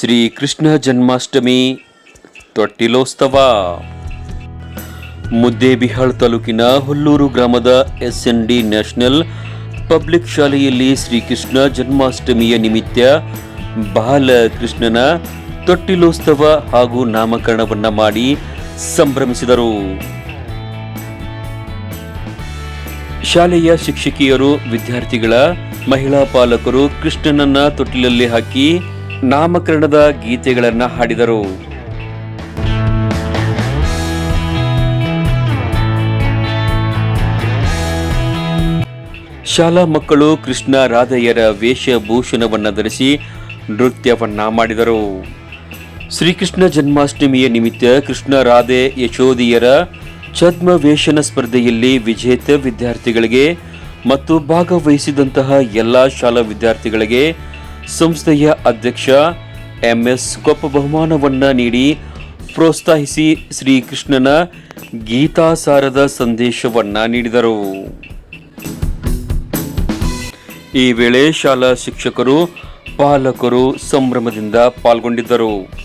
ಶ್ರೀ ಕೃಷ್ಣ ಜನ್ಮಾಷ್ಟಮಿ ತೊಟ್ಟಿಲೋತ್ಸವ ಮುದ್ದೇಬಿಹಾಳ್ ತಾಲೂಕಿನ ಹುಲ್ಲೂರು ಗ್ರಾಮದ S N D national public ಶಾಲೆಯಲ್ಲಿ ಶ್ರೀಕೃಷ್ಣ ಜನ್ಮಾಷ್ಟಮಿಯ ನಿಮಿತ್ತ ಬಾಲಕೃಷ್ಣನ ತೊಟ್ಟಿಲೋತ್ಸವ ಹಾಗೂ ನಾಮಕರಣವನ್ನ ಮಾಡಿ ಸಂಭ್ರಮಿಸಿದರು. ಶಾಲೆಯ ಶಿಕ್ಷಕಿಯರು, ವಿದ್ಯಾರ್ಥಿಗಳ, ಮಹಿಳಾ ಪಾಲಕರು ಕೃಷ್ಣನನ್ನ ತೊಟ್ಟಿಲಲ್ಲಿ ಹಾಕಿ ನಾಮಕರಣದ ಗೀತೆಗಳನ್ನು ಹಾಡಿದರು. ಶಾಲಾ ಮಕ್ಕಳು ಕೃಷ್ಣ ರಾಧೆಯರ ವೇಷಭೂಷಣವನ್ನು ಧರಿಸಿ ನೃತ್ಯವನ್ನ ಮಾಡಿದರು. ಶ್ರೀಕೃಷ್ಣ ಜನ್ಮಾಷ್ಟಮಿಯ ನಿಮಿತ್ತ ಕೃಷ್ಣ ರಾಧೆ ಯಶೋದಿಯರ ಛದ್ಮವೇಷನ ಸ್ಪರ್ಧೆಯಲ್ಲಿ ವಿಜೇತ ವಿದ್ಯಾರ್ಥಿಗಳಿಗೆ ಮತ್ತು ಭಾಗವಹಿಸಿದಂತಹ ಎಲ್ಲ ಶಾಲಾ ವಿದ್ಯಾರ್ಥಿಗಳಿಗೆ ಸಂಸ್ಥೆಯ ಅಧ್ಯಕ್ಷ ಎಂಎಸ್ ಕೊಪ್ಪ ಬಹುಮಾನವನ್ನು ನೀಡಿ ಪ್ರೋತ್ಸಾಹಿಸಿ ಶ್ರೀಕೃಷ್ಣನ ಗೀತಾಸಾರದ ಸಂದೇಶವನ್ನ ನೀಡಿದರು. ಈ ವೇಳೆ ಶಾಲಾ ಶಿಕ್ಷಕರು, ಪಾಲಕರು ಸಂಭ್ರಮದಿಂದ ಪಾಲ್ಗೊಂಡಿದ್ದರು.